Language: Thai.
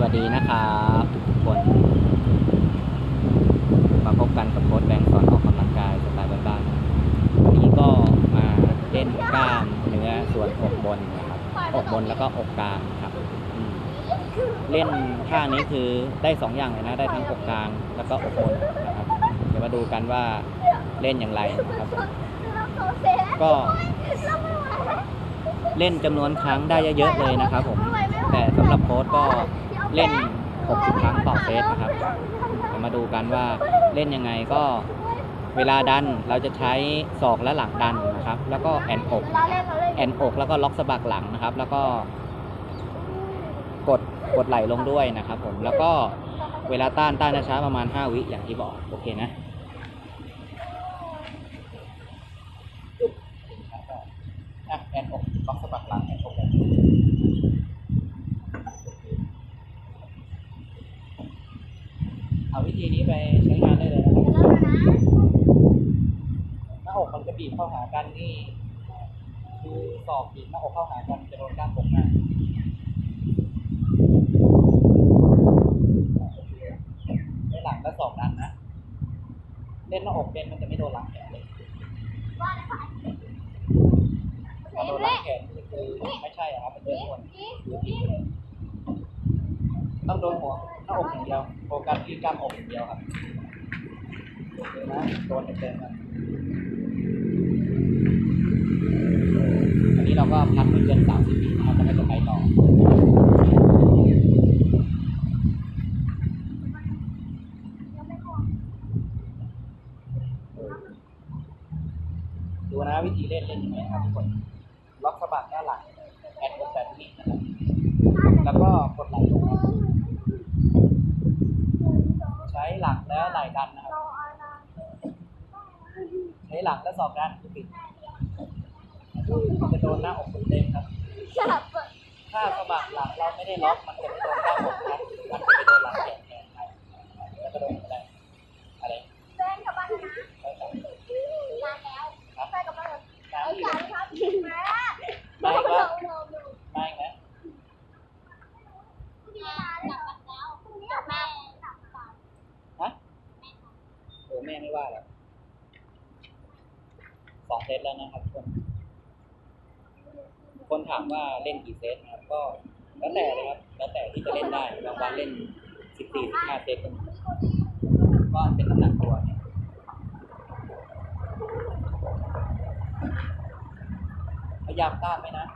สวัสดีนะครับทุกคนมาพบกันกับโค้ชแบงค์สอนออกกำลังกายสไตล์บ้านๆวันนี้ก็มาเล่นกล้ามเนื้อส่วนอกบนนะครับอกบนแล้วก็อกกลางครับเล่นท่านี้คือได้สองอย่างเลยนะได้ทั้งอกกลางแล้วก็อกบนนะครับเดี๋ยวมาดูกันว่าเล่นอย่างไรนะครับก็เล่นจำนวนครั้งได้เยอะๆเลยนะครับผมแต่สำหรับโค้ชก็ เล่น 60 ครั้งต่อเซตนะครับเรามาดูกันว่าเล่นยังไงก็เวลาดันเราจะใช้ศอกและหลังดันนะครับ แล้วก็แอนอกแอนอกแล้วก็ล็อกสะบักหลังนะครับ แล้วก็กดกดไหลลงด้วยนะครับผมแล้วก็เวลาต้านต้านช้าๆประมาณ 5 วิอย่างที่บอกโอเคนะอะแอนอกล็อกสะบักหลังแอนอกแบบนี้ เอาวิธีนี้ไปใช้งานได้เลยนะครับหน้าอกมันจะบีบเข้าหากันนี่คือศอกบีบหน้าอกเข้าหากันจะโดนกล้ามอกหน้าในหลังและศอกดันนะเล่นหน้าอกเล่นมันจะไม่โดนหลังแขนเลยถ้าโดนหลังแขนนี่คือไม่ใช่อะครับมันจะโดนหรือผิดเลย ต้องโดนหัวหน้าอกอย่างเดียวโฟกัสที่กล้ามอกอย่างเดียวครับโอเคนะโดนเต็มๆนะอันนี้เราก็พักไม่เกินสามสิบวินะครับแล้วก็จะไปต่อดูนะวิธีเล่นเล่นยังไงครับทุกคนล็อกสะบักด้านหลังแอนกดแบบนี้นะครับ แล้วก็กดไหล่ลงมาใช้ หลังแล้วไหล่ดันนะครับ ใช้หลังแล้วสอบด้านคือปิดมันจะโดนหน้าอกเต็มๆครับ ถ้าสะบักหลังเราไม่ได้ล็อกมันจะไม่โดนข้างอกครับมันจะไปโดนหลังแขนแทนครับแล้วก็โดนอะไรอะไรใช่ครับน้ำอยู่ไม่ก็ไม่นะฮะโอ้แม่ไม่ ว่าหรอกสองเซตแล้วนะครับทุกคน คนถามว่าเล่นกี่เซตนะครับ ก็แล้วแต่เลยครับ แล้วแต่ที่จะเล่นได้บางวันเล่นสิบสี่สิบห้าเซตก็มีก็เป็นน้ำหนักตัวเนี่ยพยายามต้านไหมนะ